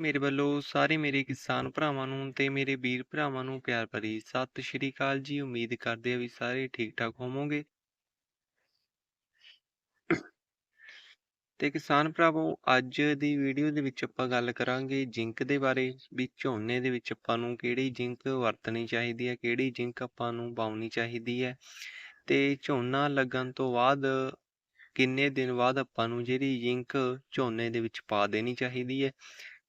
ਮੇਰੇ ਵੱਲੋਂ ਸਾਰੇ ਮੇਰੇ ਕਿਸਾਨ ਭਰਾਵਾਂ ਨੂੰ ਤੇ ਮੇਰੇ ਵੀਰ ਭਰਾਵਾਂ ਨੂੰ ਪਿਆਰ ਭਰੀ ਸਤਿ ਸ਼੍ਰੀ ਅਕਾਲ ਜੀ। ਉਮੀਦ ਕਰਦੇ ਆ ਵੀ ਸਾਰੇ ਠੀਕ ਠਾਕ ਹੋਵੋਗੇ। ਤੇ ਕਿਸਾਨ ਭਰਾਵੋ, ਅੱਜ ਦੀ ਵੀਡੀਓ ਦੇ ਵਿੱਚ ਆਪਾਂ ਗੱਲ ਕਰਾਂਗੇ ਜ਼ਿੰਕ ਦੇ ਬਾਰੇ, ਵੀ ਝੋਨੇ ਦੇ ਵਿੱਚ ਆਪਾਂ ਨੂੰ ਕਿਹੜੀ ਜ਼ਿੰਕ ਵਰਤਣੀ ਚਾਹੀਦੀ ਹੈ, ਕਿਹੜੀ ਜ਼ਿੰਕ ਆਪਾਂ ਨੂੰ ਪਾਉਣੀ ਚਾਹੀਦੀ ਹੈ। ਤੇ ਝੋਨਾ ਲੱਗਣ ਤੋਂ ਬਾਅਦ ਕਿੰਨੇ ਦਿਨ ਬਾਅਦ ਆਪਾਂ ਨੂੰ ਜਿਹੜੀ ਜ਼ਿੰਕ ਝੋਨੇ ਦੇ ਵਿੱਚ ਪਾ ਦੇਣੀ ਚਾਹੀਦੀ ਹੈ।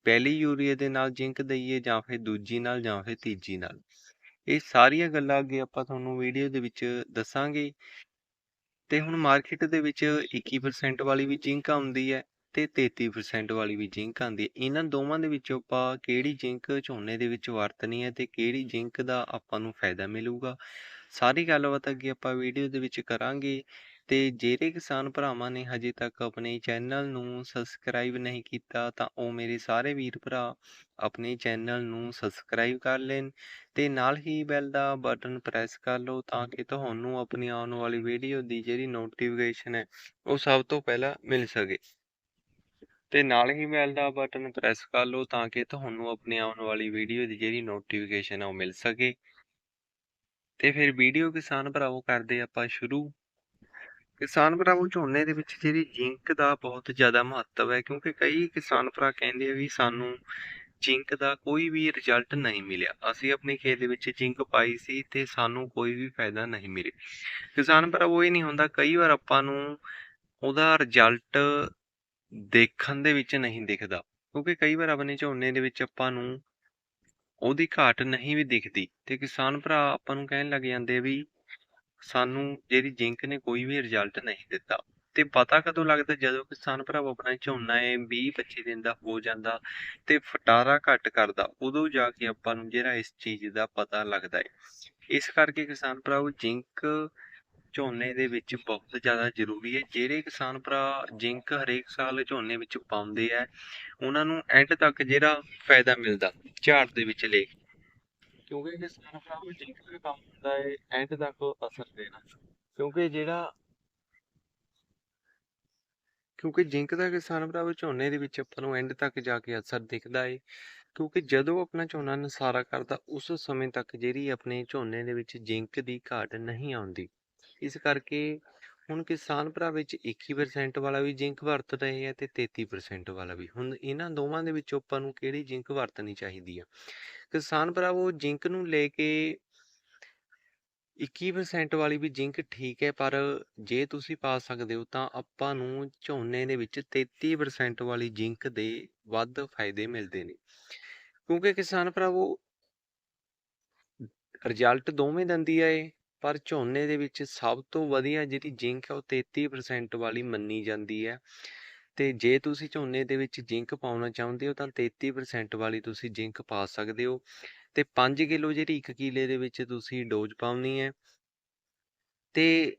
ਪਹਿਲੀ ਯੂਰੀਏ ਦੇ ਨਾਲ ਜ਼ਿੰਕ ਦਈਏ ਜਾਂ ਫਿਰ ਦੂਜੀ ਨਾਲ ਜਾਂ ਫਿਰ ਤੀਜੀ ਨਾਲ। ਇਹ ਸਾਰੀਆਂ ਗੱਲਾਂ ਅੱਗੇ ਆਪਾਂ ਤੁਹਾਨੂੰ ਵੀਡੀਓ ਦੇ ਵਿੱਚ ਦੱਸਾਂਗੇ। ਤੇ ਹੁਣ ਮਾਰਕੀਟ ਦੇ ਵਿੱਚ 21% ਵਾਲੀ ਵੀ ਜ਼ਿੰਕ ਆਉਂਦੀ ਹੈ ਤੇ 33% ਵਾਲੀ ਵੀ ਜ਼ਿੰਕ ਆਉਂਦੀ ਹੈ। ਇਹਨਾਂ ਦੋਵਾਂ ਦੇ ਵਿੱਚੋਂ ਆਪਾਂ ਕਿਹੜੀ ਜ਼ਿੰਕ ਝੋਨੇ ਦੇ ਵਿੱਚ ਵਰਤਣੀ ਹੈ ਤੇ ਕਿਹੜੀ ਜ਼ਿੰਕ ਦਾ ਆਪਾਂ ਨੂੰ ਫਾਇਦਾ ਮਿਲੂਗਾ। ਸਾਰੀ ਗੱਲਬਾਤ ਅੱਗੇ ਆਪਾਂ ਵੀਡੀਓ ਦੇ ਵਿੱਚ ਕਰਾਂਗੇ। ਤੇ ਜਿਹੜੇ ਕਿਸਾਨ ਭਰਾਵਾਂ ਨੇ ਹਜੇ ਤੱਕ ਆਪਣੇ ਚੈਨਲ ਨੂੰ ਸਬਸਕ੍ਰਾਈਬ ਨਹੀਂ ਕੀਤਾ, ਤਾਂ ਉਹ ਮੇਰੇ ਸਾਰੇ ਵੀਰ ਭਰਾ ਆਪਣੇ ਚੈਨਲ ਨੂੰ ਸਬਸਕ੍ਰਾਈਬ ਕਰ ਲੈਣ ਤੇ ਨਾਲ ਹੀ ਬੈਲ ਦਾ ਬਟਨ ਪ੍ਰੈਸ ਕਰ ਲਓ ਤਾਂ ਕਿ ਤੁਹਾਨੂੰ ਆਪਣੀ ਆਉਣ ਵਾਲੀ ਵੀਡੀਓ ਦੀ ਜਿਹੜੀ ਨੋਟੀਫਿਕੇਸ਼ਨ ਹੈ, ਉਹ ਸਭ ਤੋਂ ਪਹਿਲਾਂ ਮਿਲ ਸਕੇ। ਤੇ ਨਾਲ ਹੀ ਬੈਲ ਦਾ ਬਟਨ ਪ੍ਰੈਸ ਕਰ ਲਓ ਤਾਂ ਕਿ ਤੁਹਾਨੂੰ ਆਪਣੀ ਆਉਣ ਵਾਲੀ ਵੀਡੀਓ ਦੀ ਜਿਹੜੀ ਨੋਟੀਫਿਕੇਸ਼ਨ ਹੈ, ਉਹ ਮਿਲ ਸਕੇ। ਤੇ ਫਿਰ ਵੀਡੀਓ ਕਿਸਾਨ ਭਰਾਵੋ ਕਰਦੇ ਆਪਾਂ ਸ਼ੁਰੂ। ਕਿਸਾਨ ਭਰਾਵੋ, ਝੋਨੇ ਦੇ ਵਿੱਚ ਜਿਹੜੀ ਜ਼ਿੰਕ ਦਾ ਬਹੁਤ ਜ਼ਿਆਦਾ ਮਹੱਤਵ ਹੈ, ਕਿਉਂਕਿ ਕਈ ਕਿਸਾਨ ਭਰਾ ਕਹਿੰਦੇ ਆ ਵੀ ਸਾਨੂੰ ਜ਼ਿੰਕ ਦਾ ਕੋਈ ਵੀ ਰਿਜ਼ਲਟ ਨਹੀਂ ਮਿਲਿਆ। ਅਸੀਂ ਆਪਣੇ ਖੇਤ ਦੇ ਵਿੱਚ ਜ਼ਿੰਕ ਪਾਈ ਸੀ ਤੇ ਸਾਨੂੰ ਕੋਈ ਵੀ ਫਾਇਦਾ ਨਹੀਂ ਮਿਲਿਆ। ਕਿਸਾਨ ਭਰਾਵੋ, ਇਹ ਨਹੀਂ ਹੁੰਦਾ, ਕਈ ਵਾਰ ਆਪਾਂ ਨੂੰ ਉਹਦਾ ਰਿਜ਼ਲਟ ਦੇਖਣ ਦੇ ਵਿੱਚ ਨਹੀਂ ਦਿਖਦਾ। ਕਿਉਂਕਿ ਕਈ ਵਾਰ ਆਪਣੇ ਝੋਨੇ ਦੇ ਵਿੱਚ ਆਪਾਂ ਨੂੰ ਉਹਦੀ ਘਾਟ ਨਹੀਂ ਵੀ ਦਿਖਦੀ ਤੇ ਕਿਸਾਨ ਭਰਾ ਆਪਾਂ ਨੂੰ ਕਹਿਣ ਲੱਗ ਜਾਂਦੇ ਵੀ ਸਾਨੂੰ ਜਿਹੜੀ ਜ਼ਿੰਕ ਨੇ ਕੋਈ ਵੀ ਰਿਜ਼ਲਟ ਨਹੀਂ ਦਿੱਤਾ। ਤੇ ਪਤਾ ਕਦੋਂ ਲੱਗਦਾ ਜਦੋਂ ਕਿਸਾਨ ਭਰਾ ਆਪਣਾ ਝੋਨਾ ਹੈ 20 25 ਦਿਨ ਦਾ ਹੋ ਜਾਂਦਾ ਤੇ ਫਟਾਰਾ ਘੱਟ ਕਰਦਾ, ਉਦੋਂ ਜਾ ਕੇ ਆਪਾਂ ਨੂੰ ਜਿਹੜਾ ਇਸ ਚੀਜ਼ ਦਾ ਪਤਾ ਲੱਗਦਾ ਹੈ। ਇਸ ਕਰਕੇ ਕਿਸਾਨ ਭਰਾਵੋ ਜ਼ਿੰਕ ਝੋਨੇ ਦੇ ਵਿੱਚ ਬਹੁਤ ਜ਼ਿਆਦਾ ਜ਼ਰੂਰੀ ਹੈ। ਜਿਹੜੇ ਕਿਸਾਨ ਭਰਾ ਜ਼ਿੰਕ ਹਰੇਕ ਸਾਲ ਝੋਨੇ ਵਿੱਚ ਪਾਉਂਦੇ ਆ, ਉਹਨਾਂ ਨੂੰ ਐਂਡ ਤੱਕ ਜਿਹੜਾ ਫਾਇਦਾ ਮਿਲਦਾ, ਝਾੜ ਦੇ ਵਿੱਚ ਲੈ ਕੇ। ਕਿਉਂਕਿ ਕਿਸਾਨ ਭਰਾਵੋ ਜ਼ਿੰਕ ਦਾ ਕੰਮ ਹੁੰਦਾ ਹੈ ਐਂਡ ਤੱਕ ਅਸਰ ਦੇਣਾ ਕਿਉਂਕਿ ਜਿਹੜਾ ਕਿਉਂਕਿ ਜ਼ਿੰਕ ਦਾ ਕਿਸਾਨ ਭਰਾਵੋ ਝੋਨੇ ਦੇ ਵਿੱਚ ਆਪਾਂ ਨੂੰ ਐਂਡ ਤੱਕ ਜਾ ਕੇ ਅਸਰ ਦਿਖਦਾ ਹੈ ਕਿਉਂਕਿ ਜਦੋਂ ਆਪਣਾ ਝੋਨਾ ਨਸਾਰਾ ਕਰਦਾ, ਉਸ ਸਮੇਂ ਤੱਕ ਜਿਹੜੀ ਆਪਣੇ ਝੋਨੇ ਦੇ ਵਿੱਚ ਜ਼ਿੰਕ ਦੀ ਘਾਟ ਨਹੀਂ ਆਉਂਦੀ। ਇਸ ਕਰਕੇ ਹੁਣ ਕਿਸਾਨ ਭਰਾ ਵਿੱਚ 21% ਵਾਲਾ ਵੀ ਜ਼ਿੰਕ ਵਰਤ ਰਹੇ ਆ ਤੇ 33% ਵਾਲਾ ਵੀ। ਹੁਣ ਇਹਨਾਂ ਦੋਵਾਂ ਦੇ ਵਿੱਚੋਂ ਆਪਾਂ ਨੂੰ ਕਿਹੜੀ ਜ਼ਿੰਕ ਵਰਤਣੀ ਚਾਹੀਦੀ ਆ? ਕਿਸਾਨ ਭਰਾਵੋ ਜ਼ਿੰਕ ਨੂੰ ਲੈ ਕੇ 21% ਵਾਲੀ ਵੀ ਜ਼ਿੰਕ ਠੀਕ ਹੈ, ਪਰ ਜੇ ਤੁਸੀਂ ਪਾ ਸਕਦੇ ਹੋ ਤਾਂ ਆਪਾਂ ਨੂੰ ਝੋਨੇ ਦੇ ਵਿੱਚ 33% ਵਾਲੀ ਜ਼ਿੰਕ ਦੇ ਵੱਧ ਫਾਇਦੇ ਮਿਲਦੇ ਨੇ। ਕਿਉਂਕਿ ਕਿਸਾਨ ਭਰਾਵੋ ਰਿਜ਼ਲਟ ਦੋਵੇਂ ਦਿੰਦੀ ਹੈ ਇਹ। ਪਰ ਝੋਨੇ ਦੇ ਵਿੱਚ ਸਭ ਤੋਂ ਵਧੀਆ ਜਿਹੜੀ ਜ਼ਿੰਕ ਹੈ ਉਹ 33% ਵਾਲੀ ਮੰਨੀ ਜਾਂਦੀ ਹੈ। ਤੇ ਜੇ ਤੁਸੀਂ ਝੋਨੇ ਦੇ ਵਿੱਚ ਜ਼ਿੰਕ ਪਾਉਣਾ ਚਾਹੁੰਦੇ ਹੋ, ਤਾਂ 33% ਵਾਲੀ ਤੁਸੀਂ ਜ਼ਿੰਕ ਪਾ ਸਕਦੇ ਹੋ। ਤੇ 5 ਕਿਲੋ ਜਿਹੜੀ 1 ਕਿਲੇ ਦੇ ਵਿੱਚ ਤੁਸੀਂ ਡੋਜ਼ ਪਾਉਣੀ ਹੈ। ਤੇ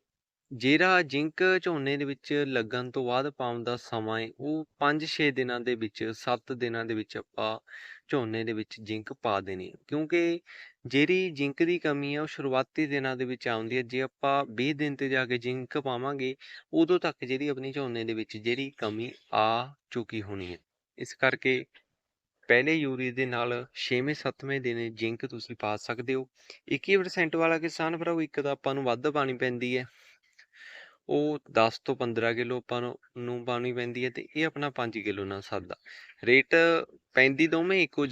ਜਿਹੜਾ ਜ਼ਿੰਕ ਝੋਨੇ ਦੇ ਵਿੱਚ ਲੱਗਣ ਤੋਂ ਬਾਅਦ ਪਾਉਣ ਦਾ ਸਮਾਂ ਹੈ, ਉਹ 5-6 ਦਿਨਾਂ ਦੇ ਵਿੱਚ 7 ਦਿਨਾਂ ਦੇ ਵਿੱਚ ਆਪਾਂ ਝੋਨੇ ਦੇ ਵਿੱਚ ਜ਼ਿੰਕ ਪਾ ਦੇਣੀ ਕਿਉਂਕਿ ਜਿਹੜੀ ਜ਼ਿੰਕ ਦੀ ਕਮੀ ਹੈ ਉਹ ਸ਼ੁਰੂਆਤੀ ਦਿਨਾਂ ਦੇ ਵਿੱਚ ਆਉਂਦੀ ਹੈ ਜੇ ਆਪਾਂ 20 ਦਿਨ ਤੇ ਜਾ ਕੇ ਜ਼ਿੰਕ ਪਾਵਾਂਗੇ, ਉਦੋਂ ਤੱਕ ਜਿਹੜੀ ਆਪਣੀ ਝੋਨੇ ਦੇ ਵਿੱਚ ਜਿਹੜੀ ਕਮੀ ਆ ਚੁੱਕੀ ਹੋਣੀ ਹੈ ਇਸ ਕਰਕੇ ਪਹਿਲੇ ਯੂਰੀ ਦੇ ਨਾਲ 6ਵੇਂ 7ਵੇਂ ਦਿਨ ਜ਼ਿੰਕ ਤੁਸੀਂ ਪਾ ਸਕਦੇ ਹੋ। 21% ਵਾਲਾ ਕਿਸਾਨ ਭਰਾਵੋ, ਇੱਕ ਤਾਂ ਆਪਾਂ ਨੂੰ ਵੱਧ ਪਾਣੀ ਪੈਂਦੀ ਹੈ ਉਹ 10 ਤੋਂ 15 ਕਿਲੋ ਆਪਾਂ ਨੂੰ ਪਾਉਣੀ ਪੈਂਦੀ ਹੈ ਤੇ ਇਹ ਆਪਣਾ 5 ਕਿਲੋ ਨਾਲ ਸਰਦਾ ਰੇਟ ਪੈਂਦੀ ਦੋਵੇਂ ਇੱਕੋ